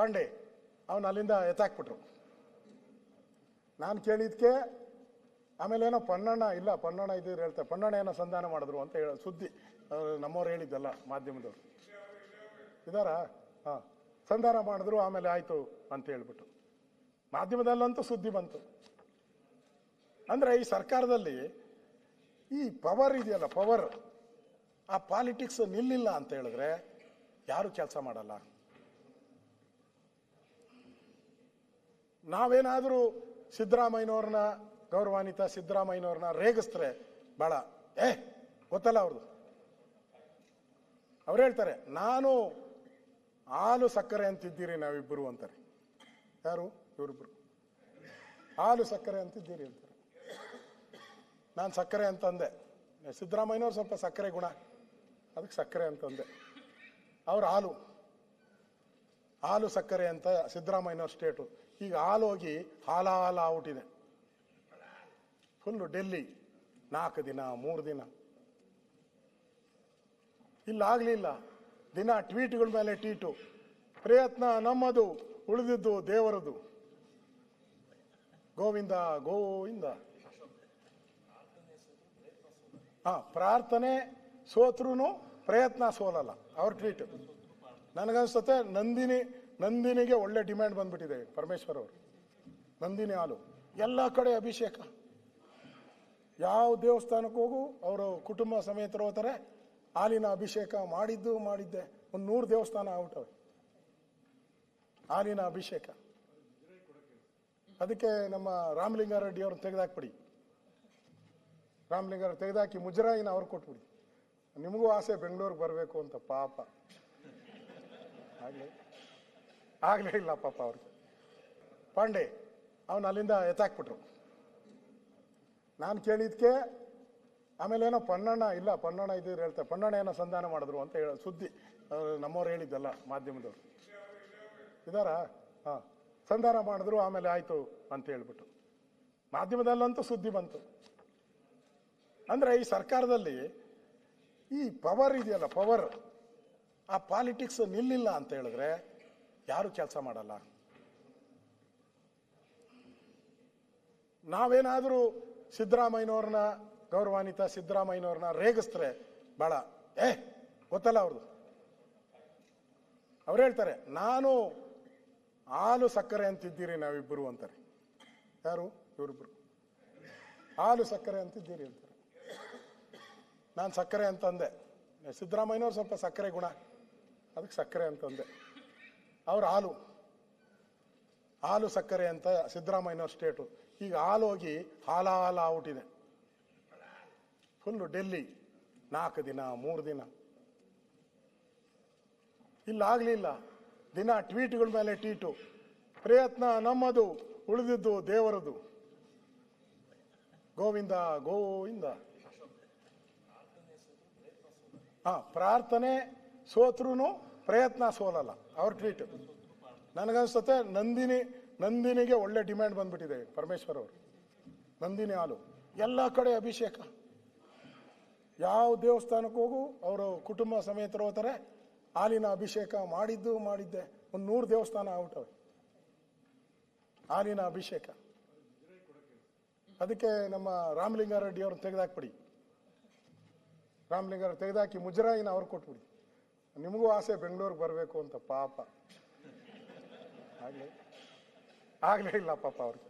ಪಾಂಡೆ, ಅವನು ಅಲ್ಲಿಂದ ಎತ್ತಾಕ್ಬಿಟ್ರು. ನಾನು ಕೇಳಿದ್ಕೆ, ಆಮೇಲೆ ಏನೋ ಪನ್ನಣ್ಣ, ಇಲ್ಲ ಪನ್ನಣ್ಣ ಇದ್ರು ಹೇಳ್ತಾರೆ ಪನ್ನಣ್ಣ ಏನೋ ಸಂಧಾನ ಮಾಡಿದ್ರು ಅಂತ ಹೇಳ, ಸುದ್ದಿ ನಮ್ಮವ್ರು ಹೇಳಿದ್ದಲ್ಲ ಮಾಧ್ಯಮದವ್ರು. ಇದಾರಾ? ಹಾಂ, ಸಂಧಾನ ಮಾಡಿದ್ರು, ಆಮೇಲೆ ಆಯಿತು ಅಂತ ಹೇಳ್ಬಿಟ್ಟು. ಮಾಧ್ಯಮದಲ್ಲಂತೂ ಸುದ್ದಿ ಬಂತು. ಅಂದರೆ ಈ ಸರ್ಕಾರದಲ್ಲಿ ಈ ಪವರ್ ಇದೆಯಲ್ಲ, ಪವರ್, ಆ ಪಾಲಿಟಿಕ್ಸ್ ನಿಲ್ಲಿಲ್ಲ ಅಂತ ಹೇಳಿದ್ರೆ ಯಾರು ಕೆಲಸ ಮಾಡಲ್ಲ? ನಾವೇನಾದರೂ ಸಿದ್ದರಾಮಯ್ಯನವ್ರನ್ನ, ಗೌರವಾನ್ವಿತ ಸಿದ್ದರಾಮಯ್ಯನವ್ರನ್ನ ರೇಗಿಸ್ತಾರೆ ಭಾಳ ಏ, ಗೊತ್ತಲ್ಲ ಅವ್ರದ್ದು ಅವ್ರು ಹೇಳ್ತಾರೆ, ನಾನು ಹಾಲು ಸಕ್ಕರೆ ಅಂತಿದ್ದೀರಿ ನಾವಿಬ್ಬರು ಅಂತಾರೆ. ಯಾರು? ಇವರಿಬ್ಬರು ಹಾಲು ಸಕ್ಕರೆ ಅಂತಿದ್ದೀರಿ ಅಂತಾರೆ. ನಾನು ಸಕ್ಕರೆ ಅಂತಂದೆ ಸಿದ್ದರಾಮಯ್ಯನವ್ರು ಸ್ವಲ್ಪ ಸಕ್ಕರೆ ಗುಣ. ಅದಕ್ಕೆ ಸಕ್ಕರೆ ಅಂತಂದೆ ಅವ್ರು ಹಾಲು. ಹಾಲು ಸಕ್ಕರೆ ಅಂತ ಸಿದ್ದರಾಮಯ್ಯನವ್ರ ಸ್ಟೇಟು. ಈಗ ಹಾಲು ಹೋಗಿ ಹಾಲ ಹಾಲ ಔಟಿದೆ ಫುಲ್ಲು ಡೆಲ್ಲಿ ನಾಲ್ಕು ದಿನ, ಮೂರು ದಿನ. ಇಲ್ಲಾಗಲಿಲ್ಲ ದಿನ ಟ್ವೀಟ್ಗಳ ಮೇಲೆ ಟ್ವೀಟು ಪ್ರಯತ್ನ ನಮ್ಮದು, ಉಳಿದಿದ್ದು ದೇವರದು. ಗೋವಿಂದ ಗೋವಿಂದ. ಹಾ, ಪ್ರಾರ್ಥನೆ ಸೋತ್ರೂ ಪ್ರಯತ್ನ ಸೋಲಲ್ಲ. ಅವ್ರ ಟ್ವೀಟ್ ನನಗನ್ಸುತ್ತೆ ನಂದಿನಿ, ನಂದಿನಿಗೆ ಒಳ್ಳೆ ಡಿಮ್ಯಾಂಡ್ ಬಂದ್ಬಿಟ್ಟಿದೆ ಪರಮೇಶ್ವರ್ ಅವರು. ನಂದಿನಿ ಹಾಲು. ಎಲ್ಲ ಕಡೆ ಅಭಿಷೇಕ. ಯಾವ ದೇವಸ್ಥಾನಕ್ಕೆ ಹೋಗು, ಅವರು ಕುಟುಂಬ ಸಮೇತರು ಹೋಗ್ತಾರೆ. ಹಾಲಿನ ಅಭಿಷೇಕ ಮಾಡಿದ್ದು ಮಾಡಿದ್ದೆ. ಒಂದು ನೂರು ದೇವಸ್ಥಾನ ಆಗ್ಬಿಟ್ಟವೆ. ಹಾಲಿನ ಅಭಿಷೇಕ. ಅದಕ್ಕೆ ನಮ್ಮ ರಾಮಲಿಂಗಾರೆಡ್ಡಿ ಅವ್ರನ್ನ ತೆಗೆದಾಕ್ಬಿಡಿ. ರಾಮಲಿಂಗಾರ ತೆಗೆದಾಕಿ ಮುಜರಾಯಿನ ಅವ್ರು ಕೊಟ್ಬಿಡಿ. ನಿಮಗೂ ಆಸೆ ಬೆಂಗಳೂರಿಗೆ ಬರಬೇಕು ಅಂತ ಪಾಪ. ಆಗ್ಲೇ, ಆಗಲೇ ಇಲ್ಲ ಪಾಪ ಅವ್ರಿಗೆ. ಪಾಂಡೆ, ಅವನು ಅಲ್ಲಿಂದ ಎತ್ತಾಕ್ಬಿಟ್ರು. ನಾನು ಕೇಳಿದ್ಕೆ, ಆಮೇಲೆ ಏನೋ ಪಣ್ಣಣ್ಣ ಇಲ್ಲ ಪನ್ನಣ್ಣ ಇದ್ದೀರಿ ಹೇಳ್ತಾರೆ ಪಣ್ಣಣ್ಣ ಏನೋ ಸಂಧಾನ ಮಾಡಿದ್ರು ಅಂತ ಹೇಳ, ಸುದ್ದಿ ನಮ್ಮವ್ರು ಹೇಳಿದ್ದಲ್ಲ ಮಾಧ್ಯಮದವ್ರು. ಇದಾರಾ? ಹಾಂ, ಸಂಧಾನ ಮಾಡಿದ್ರು, ಆಮೇಲೆ ಆಯಿತು ಅಂತ ಹೇಳ್ಬಿಟ್ಟು ಮಾಧ್ಯಮದಲ್ಲಂತೂ ಸುದ್ದಿ ಬಂತು. ಅಂದರೆ ಈ ಸರ್ಕಾರದಲ್ಲಿ ಈ ಪವರ್ ಇದೆಯಲ್ಲ, ಪವರ್ ಆ ಪಾಲಿಟಿಕ್ಸ್ ನಿಲ್ಲಿಲ್ಲ ಅಂತ ಹೇಳಿದ್ರೆ ಯಾರು ಕೆಲಸ ಮಾಡಲ್ಲ? ನಾವೇನಾದರೂ ಸಿದ್ದರಾಮಯ್ಯನವ್ರನ್ನ, ಗೌರವಾನ್ವಿತ ಸಿದ್ದರಾಮಯ್ಯನವ್ರನ್ನ ರೇಗಿಸ್ತಾರೆ ಭಾಳ ಏ, ಗೊತ್ತಲ್ಲ ಅವ್ರದ್ದು ಅವ್ರು ಹೇಳ್ತಾರೆ, ನಾನು ಹಾಲು ಸಕ್ಕರೆ ಅಂತಿದ್ದೀರಿ ನಾವಿಬ್ಬರು ಅಂತಾರೆ. ಯಾರು? ಇವರಿಬ್ಬರು ಹಾಲು ಸಕ್ಕರೆ ಅಂತಿದ್ದೀರಿ ಅಂತಾರೆ. ನಾನು ಸಕ್ಕರೆ ಅಂತಂದೆ. ಸಿದ್ದರಾಮಯ್ಯನವ್ರು ಸ್ವಲ್ಪ ಸಕ್ಕರೆ ಗುಣ. ಅದಕ್ಕೆ ಸಕ್ಕರೆ ಅಂತಂದೆ. ಅವ್ರ ಹಾಲು. ಹಾಲು ಸಕ್ಕರೆ ಅಂತ ಸಿದ್ದರಾಮಯ್ಯನವ್ರ ಸ್ಟೇಟು. ಈಗ ಹಾಲು ಹೋಗಿ ಹಾಲ ಹಾಲ ಆಗ್ಬಿಟ್ಟಿದೆ. ಫುಲ್ಲು ಡೆಲ್ಲಿ. ನಾಲ್ಕು ದಿನ, ಮೂರು ದಿನ. ಇಲ್ಲಾಗಲಿಲ್ಲ ದಿನ ಟ್ವೀಟ್ಗಳ ಮೇಲೆ ಟ್ವೀಟು ಪ್ರಯತ್ನ ನಮ್ಮದು, ಉಳಿದಿದ್ದು ದೇವರದು. ಗೋವಿಂದ ಗೋವಿಂದ. ಹಾ, ಪ್ರಾರ್ಥನೆ ಸೋತ್ರು ಪ್ರಯತ್ನ ಸೋಲಲ್ಲ, ಅವ್ರ ಟ್ವೀಟ್. ನನಗನ್ಸುತ್ತೆ ನಂದಿನಿ, ನಂದಿನಿಗೆ ಒಳ್ಳೆ ಡಿಮ್ಯಾಂಡ್ ಬಂದ್ಬಿಟ್ಟಿದೆ ಪರಮೇಶ್ವರ್ ಅವರು. ನಂದಿನಿ ಹಾಲು. ಎಲ್ಲ ಕಡೆ ಅಭಿಷೇಕ. ಯಾವ ದೇವಸ್ಥಾನಕ್ಕೆ ಹೋಗು, ಅವರು ಕುಟುಂಬ ಸಮೇತರು ಹೋಗ್ತಾರೆ. ಹಾಲಿನ ಅಭಿಷೇಕ ಮಾಡಿದ್ದು ಮಾಡಿದ್ದೆ. ಒಂದು ನೂರು ದೇವಸ್ಥಾನ ಆಗ್ಬಿಟ್ಟವೆ. ಹಾಲಿನ ಅಭಿಷೇಕ. ಅದಕ್ಕೆ ನಮ್ಮ ರಾಮಲಿಂಗಾರೆಡ್ಡಿ ಅವ್ರನ್ನ ತೆಗೆದಾಕ್ಬಿಡಿ. ರಾಮಲಿಂಗಾರ ತೆಗೆದಾಕಿ ಮುಜರಾಯಿನ ಅವ್ರು ಕೊಟ್ಬಿಡಿ. ನಿಮಗೂ ಆಸೆ ಬೆಂಗಳೂರಿಗೆ ಬರಬೇಕು ಅಂತ ಪಾಪ. ಆಗಲೇ ಆಗಲೇ ಇಲ್ಲ ಪಾಪ ಅವ್ರಿಗೆ.